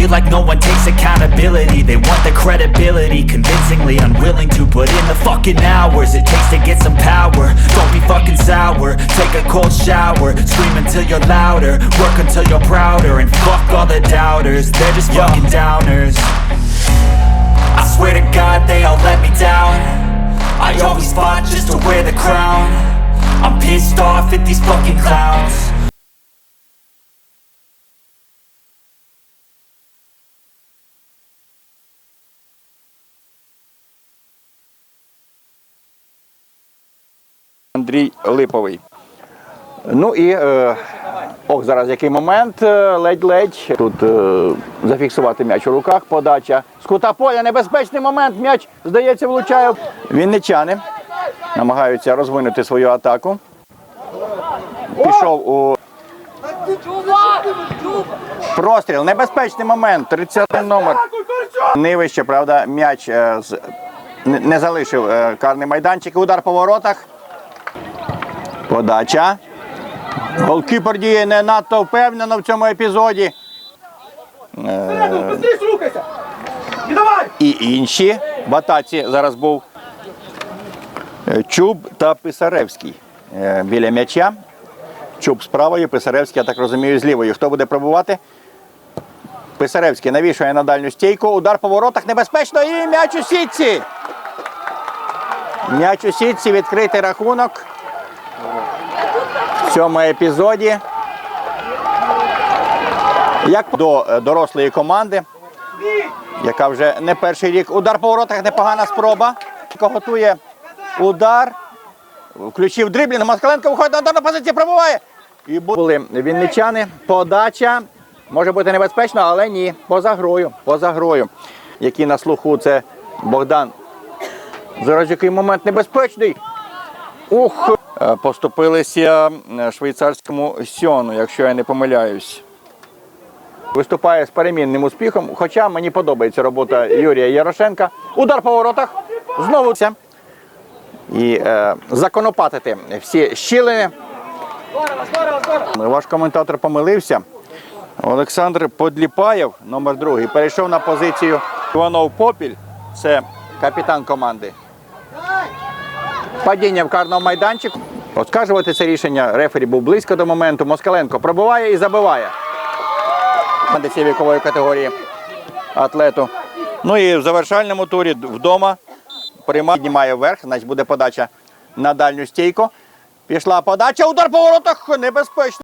feel like no one takes accountability. They want the credibility Convincingly unwilling to put in the fucking hours It takes to get some power. Don't be fucking sour. Take a cold shower. Scream until you're louder. Work until you're prouder And fuck all the doubters. They're just fucking downers. I swear to God they all let me down. I always fought just to wear the crown. I'm pissed off at these fucking clowns Андрій Липовий. Ну і е, ох, зараз який момент. е, Ледь-ледь. Тут е, зафіксувати м'яч у руках. Подача з кута поля. Небезпечний момент. М'яч, здається, влучає. Вінничани намагаються розвинути свою атаку. Пішов у простріл. Небезпечний момент. 30 номер. Ниви, щоправда, м'яч е, не залишив е, карний майданчик. Удар по воротах. Подача. Голкіпер діє не надто впевнено в цьому епізоді. І інші в атаці зараз був е, Чуб та Писаревський е, біля м'яча. Чуб з правою, Писаревський, я так розумію, з лівою. Хто буде пробувати? Писаревський навішує на дальню стійку. Удар по воротах небезпечно і м'яч у сітці. М'яч у сітці, відкритий рахунок. В цьому епізоді. Як до е, дорослої команди, яка вже не перший рік. Удар по воротах, непогана спроба. Готує удар. Включив дриблінг. Москаленко виходить на ударну позицію, пробуває. І були вінничани. Подача. Може бути небезпечно, але ні. Поза грою. Поза грою. Який на слуху це Богдан. Зараз який момент небезпечний. Ух! Е, Поступилися е, швейцарському сьону, якщо я не помиляюсь. Виступає з перемінним успіхом. Хоча мені подобається робота Юрія Ярошенка. Удар по воротах. Знову це. І е, законопатити всі щілини. Ваш коментатор помилився. Олександр Подліпаєв, номер другий, перейшов на позицію Іванов Попіль. Це капітан команди. Падіння в карному майданчику. Оскаржувати це рішення. Рефері був близько до моменту. Москаленко пробиває і забиває. На вікової категорії атлету. Ну і в завершальному турі вдома приймає, піднімає вверх, значить буде подача на дальню стійку. Пішла подача, удар по воротах, небезпечно.